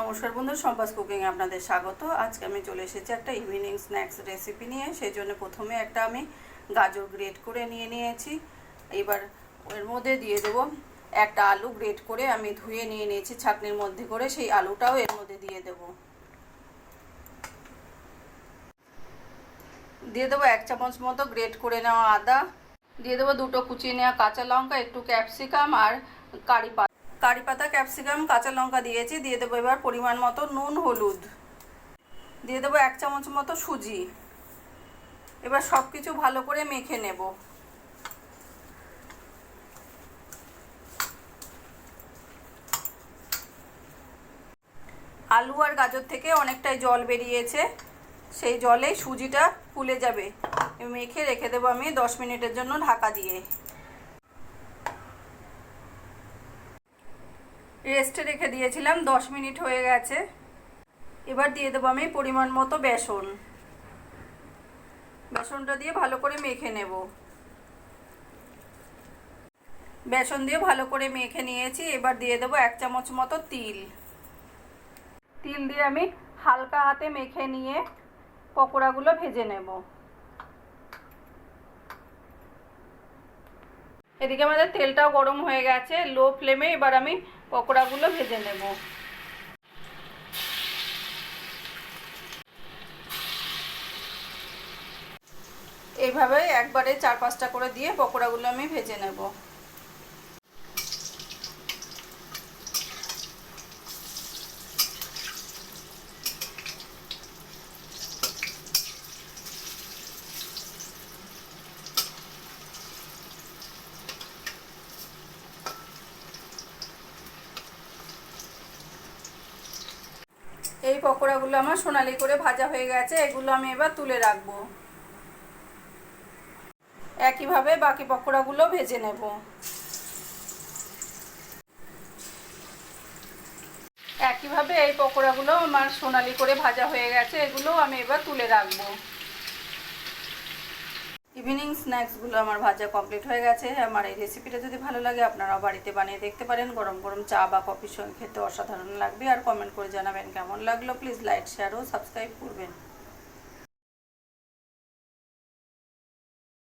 নমস্কার বন্ধু, সম্পাস কুকিং আপনাদের স্বাগত। আজকে আমি চলে এসেছি একটা ইভিনিং স্ন্যাক্স রেসিপি নিয়ে, সেই জন্য প্রথমে একটা আমি গাজর গ্রেট করে নিয়ে নিয়েছি। এবার এর মধ্যে দিয়ে দেবো একটা আলু গ্রেট করে আমি ধুয়ে নিয়ে নিয়েছি ছাকনির মধ্যে করে, সেই আলুটাও এর মধ্যে দিয়ে দেবো। দিয়ে দেবো এক চামচ মতো গ্রেট করে নেওয়া আদা। দিয়ে দেবো দুটো কুচিয়ে নেওয়া কাঁচা লঙ্কা, একটু ক্যাপসিকাম আর কারি কারি পাতা, ক্যাপসিকাম, কাঁচা লঙ্কা দিয়েছি, দিয়ে দেবো এবার পরিমাণ মতো নুন, হলুদ। দিয়ে দেবো এক চামচ মতো সুজি। এবার সব কিছু ভালো করে মেখে নেব। আলু আর গাজর থেকে অনেকটাই জল বেরিয়েছে। সেই জলেই সুজিটা ফুলে যাবে। মেখে রেখে দেবো আমি দশ মিনিটের জন্য ঢাকা দিয়ে। রেস্টে রেখে দিয়েছিলাম, দশ মিনিট হয়ে গেছে। এবার দিয়ে দেবো আমি পরিমাণ মতো বেসন। বেসনটা দিয়ে ভালো করে মেখে নেব। বেসন দিয়ে ভালো করে মেখে নিয়েছি, এবার দিয়ে দেবো এক চামচ মতো তিল। তিল দিয়ে আমি হালকা হাতে মেখে নিয়ে পকোড়াগুলো ভেজে নেব। এদিকে আমাদের তেলটাও গরম হয়ে গেছে, লো ফ্লেমে এবার আমি পকোড়াগুলো ভেজে নেব। এইভাবে একবারে চার পাঁচটা করে দিয়ে পকোড়াগুলো আমি ভেজে নেব। এই পকোড়াগুলো আমার সোনালি করে ভাজা হয়ে গেছে, এগুলো আমি এবার তুলে রাখব। একইভাবে বাকি পকোড়াগুলো ভেজে নেব। একইভাবে এই পকোড়াগুলো আমার সোনালি করে ভাজা হয়ে গেছে এগুলো আমি এবার তুলে রাখব। ইভিনিং স্ন্যাক্সগুলো আমার ভাজা কমপ্লিট হয়ে গেছে। আমার এই রেসিপিটা যদি ভালো লাগে আপনারাও বাড়িতে বানিয়ে দেখতে পারেন। গরম গরম চা বা কফির সঙ্গে খেতে অসাধারণ লাগবে। আর কমেন্ট করে জানাবেন কেমন লাগল। প্লিজ লাইক শেয়ার ও সাবস্ক্রাইব করবেন।